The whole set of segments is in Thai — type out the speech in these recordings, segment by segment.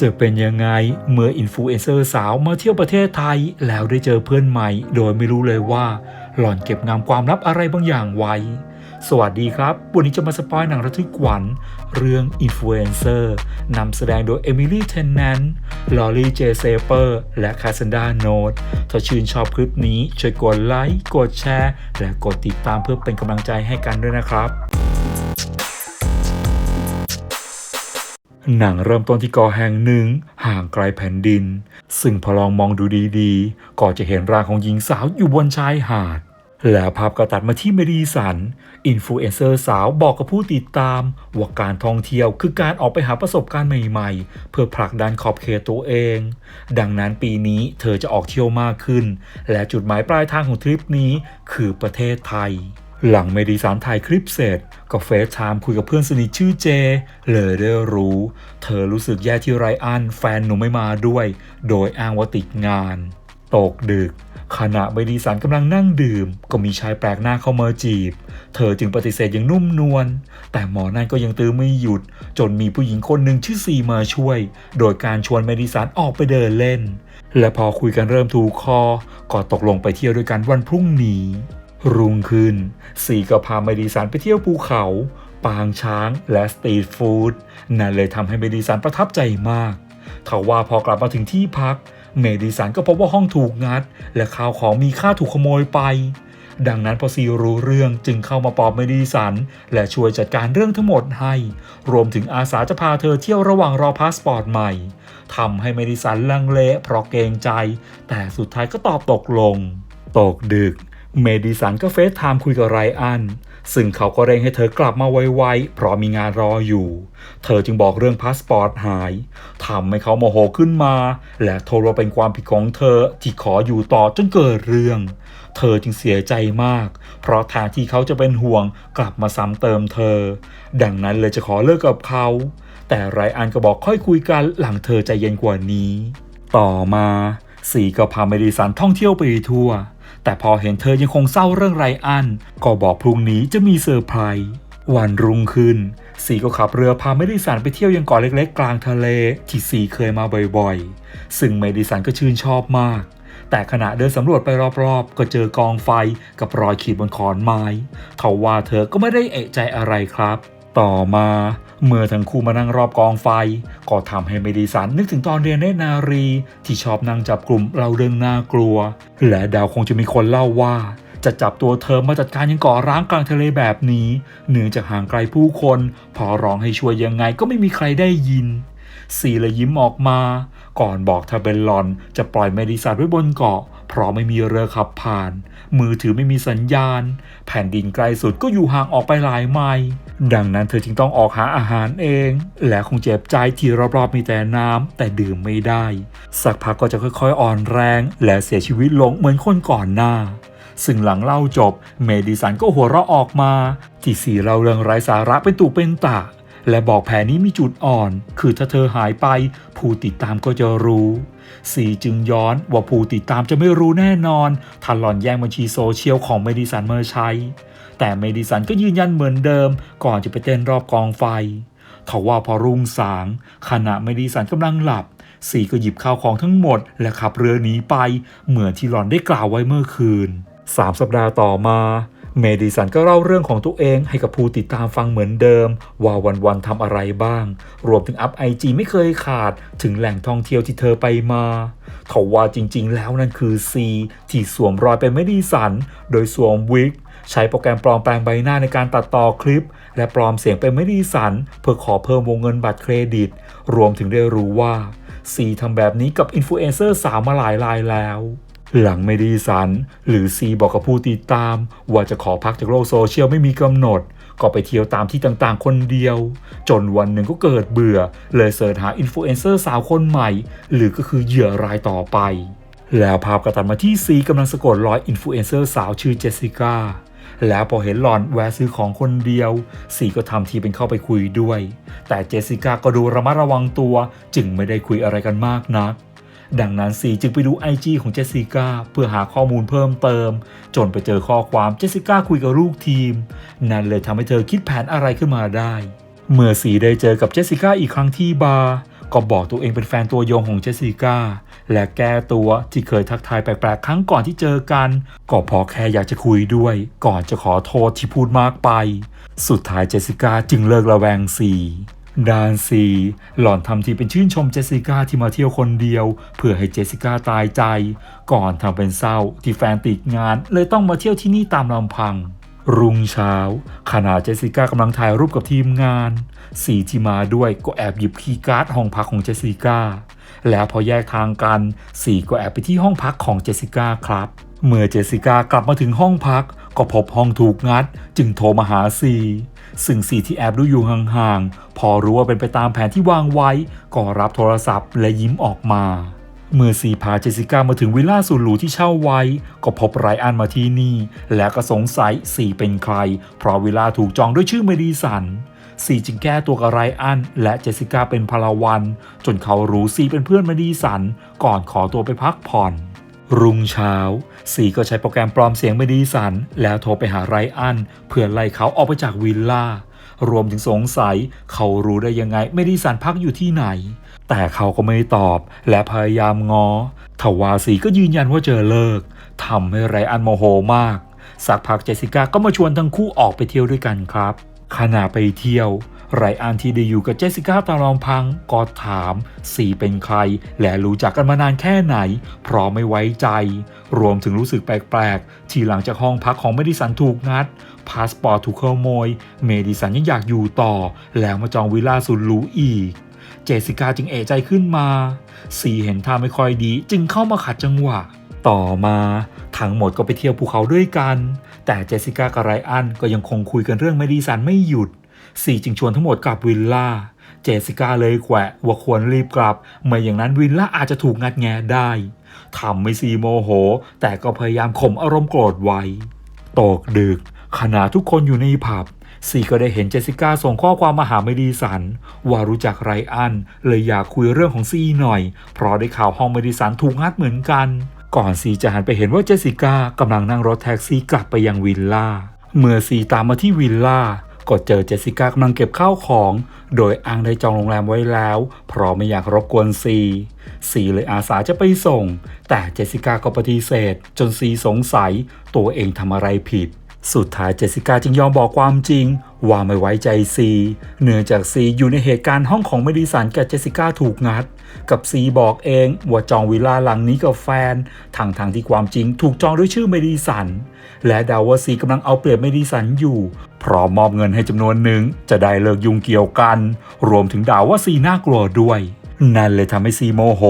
จะเป็นยังไงเมื่ออินฟลูเอนเซอร์สาวมาเที่ยวประเทศไทย แล้วได้เจอเพื่อนใหม่ โดยไม่รู้เลยว่าหล่อนเก็บงำความลับอะไรบางอย่างไว้ สวัสดีครับ วันนี้จะมาสปอยหนังระทึกขวัญเรื่องอินฟลูเอนเซอร์นำแสดงโดยเอมิลี่เทนแนนลอรี่เจเซเปอร์และคาซันดาโนดถ้าชื่นชอบคลิปนี้ ช่วยกดไลค์ กดแชร์ และกดติดตามเพื่อเป็นกำลังใจให้กันด้วยนะครับ หนังเริ่มต้นที่เกาะแห่งหนึ่งห่างไกลแผ่นดิน ซึ่งพอลองมองดูดีๆ ก็จะเห็นร่างของหญิงสาวอยู่บนชายหาด แล้วภาพก็ตัดมาที่เมดีสัน อินฟลูเอนเซอร์สาวบอกกับผู้ติดตาม ว่าการท่องเที่ยวคือการออกไปหาประสบการณ์ใหม่ๆ เพื่อผลักดันขอบเขตตัวเอง ดังนั้นปีนี้เธอจะออกเที่ยวมากขึ้น และจุดหมายปลายทางของทริปนี้คือประเทศไทย หลังเมดีสันถ่ายคลิปเสร็จ ก็เฟซไทม์คุยกับเพื่อนสนิทชื่อเจ เลยได้รู้ เธอรู้สึกแย่ที่ไรอันแฟนหนูไม่มาด้วย โดยอ้างว่าติดงาน ตกดึก ขณะเมดีสันกำลังนั่งดื่ม ก็มีชายแปลกหน้าเข้ามาจีบ เธอจึงปฏิเสธอย่างนุ่มนวล แต่หมอนั่นก็ยังตื้อไม่หยุด จนมีผู้หญิงคนหนึ่งชื่อซีมาช่วย โดยการชวนเมดิสันออกไปเดินเล่น และพอคุยกันเริ่มถูกคอ ก็ตกลงไปเที่ยวด้วยกันวันพรุ่งนี้ รุ่งขึ้นสีก็พาเมดิสันไปเที่ยวภูเขา ปางช้างและสตรีทฟู้ดนั่นเลยทำให้เมดิสันประทับใจมากทว่าพอกลับมาถึงที่พัก เมดิสันก็พบว่าห้องถูกงัด และข้าวของมีค่าถูกขโมยไป ดังนั้นพอซีรู้เรื่องจึงเข้ามาปลอบเมดิสัน และช่วยจัดการเรื่องทั้งหมดให้ รวมถึงอาสาจะพาเธอเที่ยวระหว่างรอพาสปอร์ตใหม่ทำให้เมดิสันลังเลเพราะเกรงใจ แต่สุดท้ายก็ตอบตกลง ตกดึก เมดิสันก็เฟซไทม์คุยกับไรอัน ซึ่งเขาก็เร่งให้เธอกลับมาไวๆ เพราะมีงานรออยู่ เธอจึงบอกเรื่องพาสปอร์ตหายทำให้เขาโมโหขึ้นมา และโทรว่าเป็นความผิดของเธอที่ขออยู่ต่อจนเกิดเรื่อง เธอจึงเสียใจมาก เพราะแทนที่เขาจะเป็นห่วงกลับมาซ้ำเติมเธอ ดังนั้นเลยจะขอเลิกกับเขา แต่ไรอันก็บอกค่อยคุยกันหลังเธอใจเย็นกว่านี้ ต่อมาสีก็พาเมดิสันท่องเที่ยวไปทั่ว แต่พอเห็นเธอยังคงเศร้าเรื่องไรอัน ก็บอกพรุ่งนี้จะมีเซอร์ไพรส์วันรุ่งขึ้น สีก็ขับเรือพาเมดิสันไปเที่ยวยังเกาะเล็กๆ กลางทะเลที่สีเคยมาบ่อยๆ ซึ่งเมดิสันก็ชื่นชอบมาก แต่ขณะเดินสำรวจไปรอบๆ ก็เจอกองไฟกับรอยขีดบนขอนไม้ทว่าเธอก็ไม่ได้เอะใจอะไรครับ ต่อมา เมื่อทั้งคู่มานั่งรอบกองไฟ ก็ทำให้เมดิสันนึกถึงตอนเรียนในนารี ที่ชอบนั่งจับกลุ่มเราเรื่องน่ากลัว และดาวคงจะมีคนเล่าว่า จะจับตัวเธอมาจัดการยังก่อร้างกลางทะเลแบบนี้เนื่องจากห่างไกลผู้คน พอร้องให้ช่วยยังไงก็ไม่มีใครได้ยิน สีเลยยิ้มออกมา ก่อนบอกถ้าเป็นหลอนจะปล่อยเมดิสันไว้บนเกาะ เพราะไม่มีเรือขับผ่าน มือถือไม่มีสัญญาณ แผ่นดินไกลสุดก็อยู่ห่างออกไปหลายไมล์ดังนั้นเธอจึงต้องออกหาอาหารเอง และคงเจ็บใจที่รอบๆมีแต่น้ำแต่ดื่มไม่ได้ สักพักก็จะค่อยๆอ่อนแรง และเสียชีวิตลงเหมือนคนก่อนหน้าซึ่งหลังเล่าจบ เมดิสันก็หัวเราะออกมา ที่สีเราเรื่องไร้สาระเป็นตุเป็นตะ และบอกแผนนี้มีจุดอ่อน คือถ้าเธอหายไป ผู้ติดตามก็จะรู้สีจึงย้อนว่าผู้ติดตามจะไม่รู้แน่นอนถ้าหล่อนแย่งบัญชีโซเชียลของเมดิสันเมาใช้แต่เมดิสันก็ยืนยันเหมือนเดิม ก่อนจะไปเต้นรอบกองไฟทว่าพอรุ่งสาง ขณะเมดิสันกำลังหลับสีก็หยิบข้าวของทั้งหมด และขับเรือหนีไป เหมือนที่หล่อนได้กล่าวไว้เมื่อคืนสามสัปดาห์ต่อมา เมดิสันก็เล่าเรื่องของตัวเองให้กับผู้ติดตามฟังเหมือนเดิม ว่าวันๆทำอะไรบ้าง รวมถึงอัพไอจีไม่เคยขาดถึงแหล่งท่องเที่ยวที่เธอไปมาทว่าจริงๆ แล้วนั่นคือซีที่สวมรอยเป็นเมดิสัน โดยสวมวิกใช้โปรแกรมปลอมแปลงใบหน้าในการตัดต่อคลิป และปลอมเสียงเป็นเมดิสัน เพื่อขอเพิ่มวงเงินบัตรเครดิต รวมถึงได้รู้ว่าซีทำแบบนี้กับอินฟลูเอนเซอร์สาวมาหลายรายแล้ว หลังไม่ดีสัน หรือซีบอกกับผู้ติดตาม ว่าจะขอพักจากโลกโซเชียลไม่มีกำหนด ก็ไปเที่ยวตามที่ต่างๆ คนเดียว จนวันหนึ่งก็เกิดเบื่อ เลยเสิร์ชหาอินฟลูเอนเซอร์สาวคนใหม่ หรือก็คือเหยื่อรายต่อไป แล้วภาพก็ตัดมาที่ซีกำลังสะกดรอยอินฟลูเอนเซอร์สาวชื่อเจสสิก้าแล้วพอเห็นหลอนแวะซื้อของคนเดียว สีก็ทำทีเป็นเข้าไปคุยด้วย แต่เจสสิก้าก็ดูระมัดระวังตัว จึงไม่ได้คุยอะไรกันมากนัก ดังนั้นสีจึงไปดู IG ของเจสสิก้าเพื่อหาข้อมูลเพิ่มเติม จนไปเจอข้อความเจสสิก้าคุยกับลูกทีม นั่นเลยทำให้เธอคิดแผนอะไรขึ้นมาได้ เมื่อสีได้เจอกับเจสสิก้าอีกครั้งที่บาร์ก็บอกตัวเองเป็นแฟนตัวยงของเจสสิก้าและแก้ตัวที่เคยทักทายแปลกๆ ครั้งก่อนที่เจอกัน ก็พอแค่อยากจะคุยด้วย ก่อนจะขอโทษที่พูดมากไป สุดท้ายเจสสิก้าจึงเลิกระแวงซี ดานซี หล่อนทำทีเป็นชื่นชมเจสสิก้าที่มาเที่ยวคนเดียว เพื่อให้เจสสิก้าตายใจ ก่อนทำเป็นเศร้าที่แฟนติดงาน เลยต้องมาเที่ยวที่นี่ตามลำพัง รุ่งเช้า ขณะเจสสิก้ากำลังถ่ายรูปกับทีมงาน สีที่มาด้วยก็แอบหยิบคีย์การ์ดห้องพักของเจสสิก้า แล้วพอแยกทางกัน สีก็แอบไปที่ห้องพักของเจสสิก้าครับ เมื่อเจสสิก้ากลับมาถึงห้องพัก ก็พบห้องถูกงัด จึงโทรมาหาสี ซึ่งสีที่แอบดูอยู่ห่างๆ พอรู้ว่าเป็นไปตามแผนที่วางไว้ก็รับโทรศัพท์และยิ้มออกมา เมื่อซีพาเจสิก้ามาถึงวิลล่าสุดหรูที่เช่าไว้ ก็พบไรอันมาที่นี่ และก็สงสัยซีเป็นใคร เพราะวิลล่าถูกจองด้วยชื่อเมดิสันซีจึงแก้ตัวกับไรอัน และเจสิก้าเป็นพลาวัน จนเขารู้ซีเป็นเพื่อนเมดิสัน ก่อนขอตัวไปพักผ่อน รุ่งเช้าซีก็ใช้โปรแกรมปลอมเสียงเมดิสัน แล้วโทรไปหาไรอัน เพื่อไล่เขาออกไปจากวิลล่ารวมถึงสงสัยเขารู้ได้ยังไงเมดิสันพักอยู่ที่ไหน แต่เขาก็ไม่ตอบและพยายามงอทว่าซีก็ยืนยันว่าเจอเลิกทำให้ไรอันโมโหมาก สักพักเจสิก้าก็มาชวนทั้งคู่ออกไปเที่ยวด้วยกันครับขณะไปเที่ยว ไรอันที่ได้อยู่กับเจสสิก้าตามลำพังก็ถามสีเป็นใคร และรู้จักกันมานานแค่ไหน เพราะไม่ไว้ใจ รวมถึงรู้สึกแปลกๆ ที่หลังจากห้องพักของเมดิสันถูกงัด พาสปอร์ตถูกขโมย เมดิสันยังอยากอยู่ต่อ แล้วมาจองวิลล่าสุดหรูอีก เจสสิก้าจึงเอะใจขึ้นมา สีเห็นท่าไม่ค่อยดี จึงเข้ามาขัดจังหวะ ต่อมาทั้งหมดก็ไปเที่ยวภูเขาด้วยกัน แต่เจสสิก้ากับไรอันก็ยังคงคุยกันเรื่องเมดิสันไม่หยุด สี่จึงชวนทั้งหมดกลับวิลล่า เจสิก้าเลยแขวะว่าควรรีบกลับ ไม่อย่างนั้นวิลล่าอาจจะถูกงัดแงได้ทำให้ซีโมโห แต่ก็พยายามข่มอารมณ์โกรธไว้ตกดึก ขณะทุกคนอยู่ในผับซีก็ได้เห็นเจสิก้าส่งข้อความมาหาเมดิสัน ว่ารู้จักไรอัน เลยอยากคุยเรื่องของซีหน่อย เพราะได้ข่าวห้องเมดิสันถูกงัดเหมือนกัน ก่อนซีจะหันไปเห็นว่าเจสสิก้ากำลังนั่งรถแท็กซี่กลับไปยังวิลล่า เมื่อซีตามมาที่วิลล่า ก็เจอเจสสิก้ากำลังเก็บข้าวของ โดยอ้างได้จองโรงแรมไว้แล้ว เพราะไม่อยากรบกวนซี ซีเลยอาสาจะไปส่ง แต่เจสสิก้าก็ปฏิเสธ จนซีสงสัย ตัวเองทำอะไรผิด สุดท้ายเจสสิก้าจึงยอมบอกความจริง ว่าไม่ไว้ใจซีเนื่องจากซีอยู่ในเหตุการณ์ห้องของเมดิสันกับเจสสิก้าถูกงัด กับซีบอกเองว่าจองวิลล่าหลังนี้กับแฟนทางทางที่ความจริงถูกจองด้วยชื่อเมดิสันและเดาว่าซีกำลังเอาเปรียบเมดิสันอยู่ พร้อมมอบเงินให้จำนวนหนึ่งจะได้เลิกยุ่งเกี่ยวกัน รวมถึงด่าว่าซีน่ากลัวด้วย นั่นเลยทำให้ซีโมโห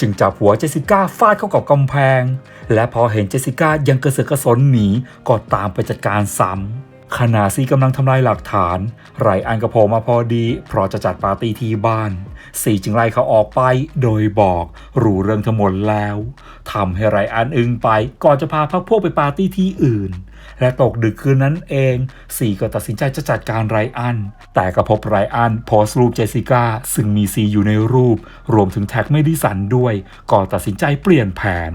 จึงจับหัวเจสิก้าฟาดเข้ากับกำแพง และพอเห็นเจสสิก้ายังกระเสือกกระสนหนีก็ตามไปจัดการซ้ำ ขณะซีกำลังทำลายหลักฐาน ไรอันก็โผมาพอดี เพราะจะจัดปาร์ตี้ที่บ้าน ซีจึงไล่เขาออกไป โดยบอก รู้เรื่องทั้งหมดแล้วทำให้ไรอันอึงไป ก่อนจะพาพักพวกไปปาร์ตี้ที่อื่น และตกดึกคืนนั้นเอง ซีก็ตัดสินใจจะจัดการไรอัน แต่ก็พบไรอันโพสต์รูปเจสสิก้า ซึ่งมีซีอยู่ในรูป รวมถึงแท็กเมดิสันด้วยก็ตัดสินใจเปลี่ยนแผน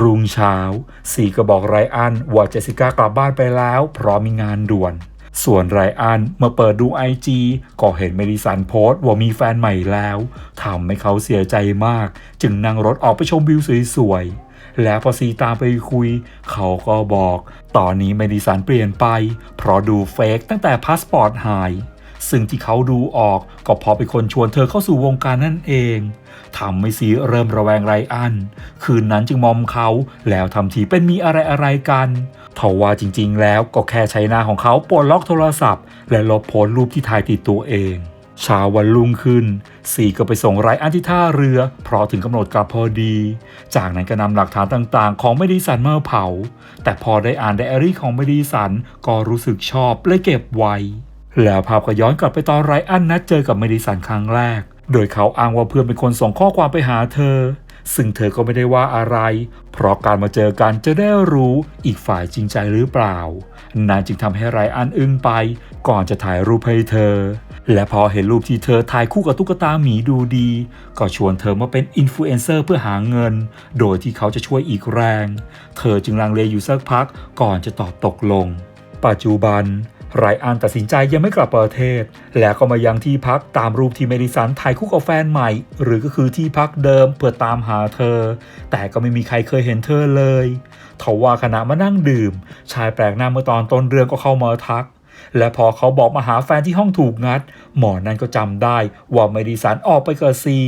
รุ่งเช้าซีก็บอกไรอันว่าเจสิก้ากลับบ้านไปแล้วเพราะมีงานด่วน ส่วนไรอันเมื่อเปิดดูไอจีก็เห็นเมดิสันโพสต์ว่ามีแฟนใหม่แล้วทำให้เขาเสียใจมาก จึงนั่งรถออกไปชมวิวสวยๆ แล้วพอซีตามไปคุย เขาก็บอก ตอนนี้เมดิสันเปลี่ยนไป เพราะดูเฟกตั้งแต่พาสปอร์ตหาย ซึ่งที่เขาดูออกก็พอเป็นคนชวนเธอเข้าสู่วงการนั่นเองทำให้ซีเริ่มระแวงไรอัน คืนนั้นจึงมอมเขาแล้วทำทีเป็นมีอะไรอะไรกันทว่าจริงๆ แล้วก็แค่ใช้หน้าของเขาปลดล็อกโทรศัพท์ และลบโพสรูปที่ถ่ายติดตัวเองเช้าวันรุ่งขึ้นซีก็ไปส่งไรอันที่ท่าเรือ เพราะถึงกำหนดกลับพอดี จากนั้นก็นำหลักฐานต่างๆ ของเมดิสันมาเผา แต่พอได้อ่านไดอารี่ของเมดิสันก็รู้สึกชอบเลยเก็บไว้ แล้วภาพก็ย้อนกลับไปตอนไรอันนัดเจอกับเมดิสันครั้งแรก โดยเขาอ้างว่าเพื่อนเป็นคนส่งข้อความไปหาเธอ ซึ่งเธอก็ไม่ได้ว่าอะไร เพราะการมาเจอกันจะได้รู้อีกฝ่ายจริงใจหรือเปล่า นานจึงทำให้ไรอันอึ้งไป ก่อนจะถ่ายรูปให้เธอ และพอเห็นรูปที่เธอถ่ายคู่กับตุ๊กตาหมีดูดี ก็ชวนเธอมาเป็นอินฟลูเอนเซอร์เพื่อหาเงิน โดยที่เขาจะช่วยอีกแรง เธอจึงลังเลอยู่สักพักก่อนจะตอบตกลง ปัจจุบัน ไรอันตัดสินใจยังไม่กลับประเทศ แล้วก็มายังที่พักตามรูปที่เมดิสันถ่ายคู่กับแฟนใหม่ หรือก็คือที่พักเดิมเพื่อตามหาเธอ แต่ก็ไม่มีใครเคยเห็นเธอเลยทว่าขณะมานั่งดื่ม ชายแปลกหน้าเมื่อตอนต้นเรื่องก็เข้ามาทัก และพอเขาบอกมาหาแฟนที่ห้องถูกงัด หมอนั้นก็จำได้ว่าเมดิสันออกไปกับซี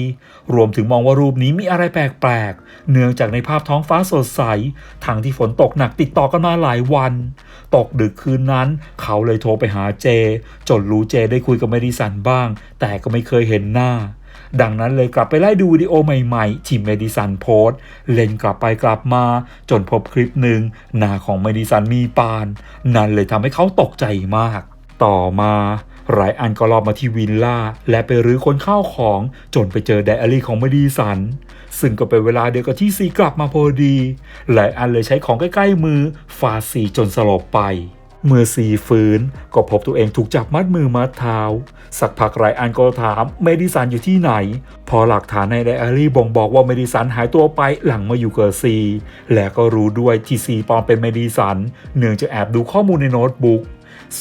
รวมถึงมองว่ารูปนี้มีอะไรแปลกๆ เนื่องจากในภาพท้องฟ้าสดใส ทั้งที่ฝนตกหนักติดต่อกันมาหลายวัน ตกดึกคืนนั้น เขาเลยโทรไปหาเจ จนรู้เจได้คุยกับเมดิสันบ้าง แต่ก็ไม่เคยเห็นหน้า ดังนั้นเลยกลับไปไล่ดูวิดีโอใหม่ๆที่เมดิสันโพสต์เล่นกลับไปกลับมา จนพบคลิปหนึ่งหน้าของเมดิสันมีปาน นั่นเลยทำให้เขาตกใจมาก ต่อมาไรอันก็ลอบมาที่วิลล่า และไปรื้อคนข้าวของ จนไปเจอไดอารี่ของเมดิสัน ซึ่งก็เป็นเวลาเดียวกับที่ซีกลับมาพอดีไรอันเลยใช้ของใกล้ๆมือฟาดซีจนสลบไป เมื่อซีฟื้นก็พบตัวเองถูกจับมัดมือมัดเท้า สักพักไรอันก็ถามเมดิสันอยู่ที่ไหน พอหลักฐานในไดอารี่บ่งบอกว่าเมดิสันหายตัวไปหลังมาอยู่กับซี และก็รู้ด้วยที่ซีปลอมเป็นเมดิสัน เนื่องจากแอบดูข้อมูลในโน้ตบุ๊ก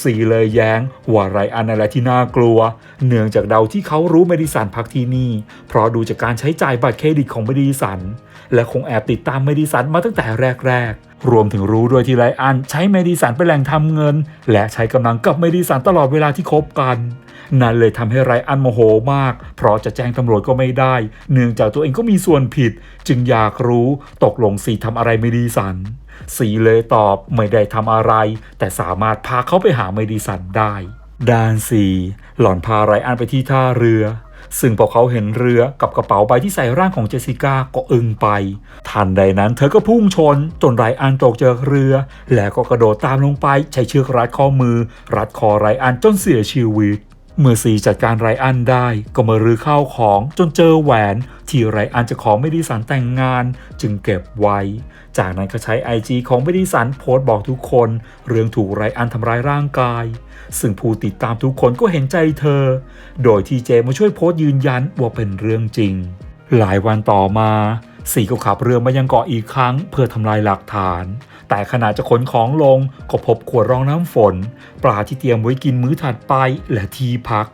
ซีเลยแย้งว่าไรอันอะไรที่น่ากลัว เนื่องจากเดาที่เขารู้เมดิสันพักที่นี่ เพราะดูจากการใช้จ่ายบัตรเครดิตของเมดิสัน และคงแอบติดตามเมดิสันมาตั้งแต่แรก ๆรวมถึงรู้ด้วยที่ไรอันใช้เมดิสันเป็นแหล่งทำเงิน และใช้กำลังกับเมดิสันตลอดเวลาที่คบกัน นั่นเลยทำให้ไรอันโมโหมาก เพราะจะแจ้งตำรวจก็ไม่ได้ เนื่องจากตัวเองก็มีส่วนผิด จึงอยากรู้ตกลงสีทำอะไรเมดิสัน สีเลยตอบไม่ได้ทำอะไร แต่สามารถพาเขาไปหาเมดิสันได้ด้านสีหล่อนพาไรอันไปที่ท่าเรือ ซึ่งพอเขาเห็นเรือกับกระเป๋าใบที่ใส่ร่างของเจสสิก้าก็อึ้งไป ทันใดนั้นเธอก็พุ่งชน จนไรอันตกจากเรือ แล้วก็กระโดดตามลงไปใช้เชือกรัดข้อมือ รัดคอไรอันจนเสียชีวิต เมื่อซีจัดการไรอันได้ก็มารื้อข้าวของจนเจอแหวน ที่ไรอันจะขอไม่ดีสันแต่งงาน จึงเก็บไว้ จากนั้นก็ใช้ IG ของไม่ดีสันโพสต์บอกทุกคน เรื่องถูกไรอันทำร้ายร่างกาย ซึ่งผู้ติดตามทุกคนก็เห็นใจเธอ โดยทีเจมาช่วยโพสต์ยืนยันว่าเป็นเรื่องจริง หลายวันต่อมา สีก็ขับเรือมายังเกาะอีกครั้ง เพื่อทำลายหลักฐาน แต่ขณะจะขนของลงก็พบขวดรองน้ำฝน ปลาที่เตรียมไว้กินมื้อถัดไปและที่พัก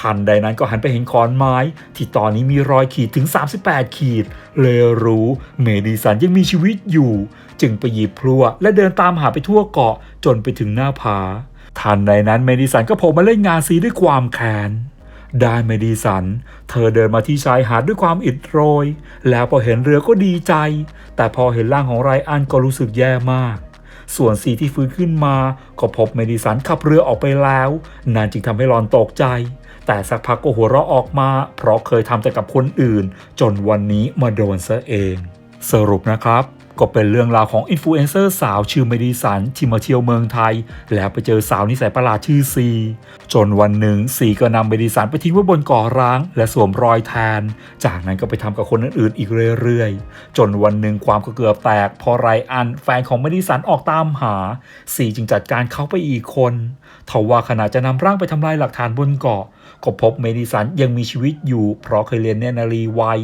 ทันใดนั้นก็หันไปเห็นขอนไม้ ที่ตอนนี้มีรอยขีดถึง 38 ขีด เลยรู้เมดิสันยังมีชีวิตอยู่ จึงไปหยิบพลั่วและเดินตามหาไปทั่วเกาะจนไปถึงหน้าผาทันใดนั้นเมดิสันก็โผล่มาเล่นงานซีด้วยความแค้น ได้เมดิสัน เธอเดินมาที่ชายหาดด้วยความอิดโรย แล้วพอเห็นเรือก็ดีใจ แต่พอเห็นร่างของไรอันก็รู้สึกแย่มาก ส่วนสีที่ฟื้นขึ้นมา ก็พบเมดิสันขับเรือออกไปแล้ว นั่นจึงทำให้หลอนตกใจ แต่สักพักก็หัวเราะออกมา เพราะเคยทำแต่กับคนอื่น จนวันนี้มาโดนซะเอง สรุปนะครับ ก็เป็นเรื่องราวของอินฟลูเอนเซอร์สาวชื่อเมดิสันที่มาเที่ยวเมืองไทย แล้วไปเจอสาวนิสัยประหลาดชื่อซี จนวันหนึ่งซีก็นำเมดิสันไปทิ้งไว้บนก่อร้าง และสวมรอยแทน จากนั้นก็ไปทำกับคนอื่นๆอีกเรื่อยๆ จนวันหนึ่งความก็เกือบแตกพอไรอันแฟนของเมดิสันออกตามหาซีจึงจัดการเขาไปอีกคนทว่าขณะจะนำร่างไปทำลายหลักฐานบนเกาะก็พบเมดิสันยังมีชีวิตอยู่ เพราะเคยเรียนเนนารีไว้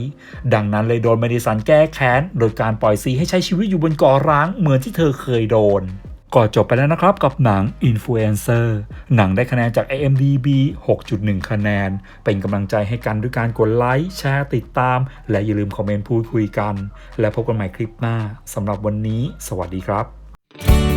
ดังนั้นเลยโดนเมดิสันแก้แค้นโดยการปล่อยซีให้ใช้ชีวิตอยู่บนเกาะร้างเหมือนที่เธอเคยโดนก็จบไปแล้วนะครับกับหนัง Influencer หนังได้คะแนนจาก IMDB 6.1 คะแนน เป็นกำลังใจให้กันด้วยการกดไลค์แชร์ติดตาม และอย่าลืมคอมเมนต์พูดคุยกัน และพบกันใหม่คลิปหน้าสำหรับวันนี้ สวัสดีครับ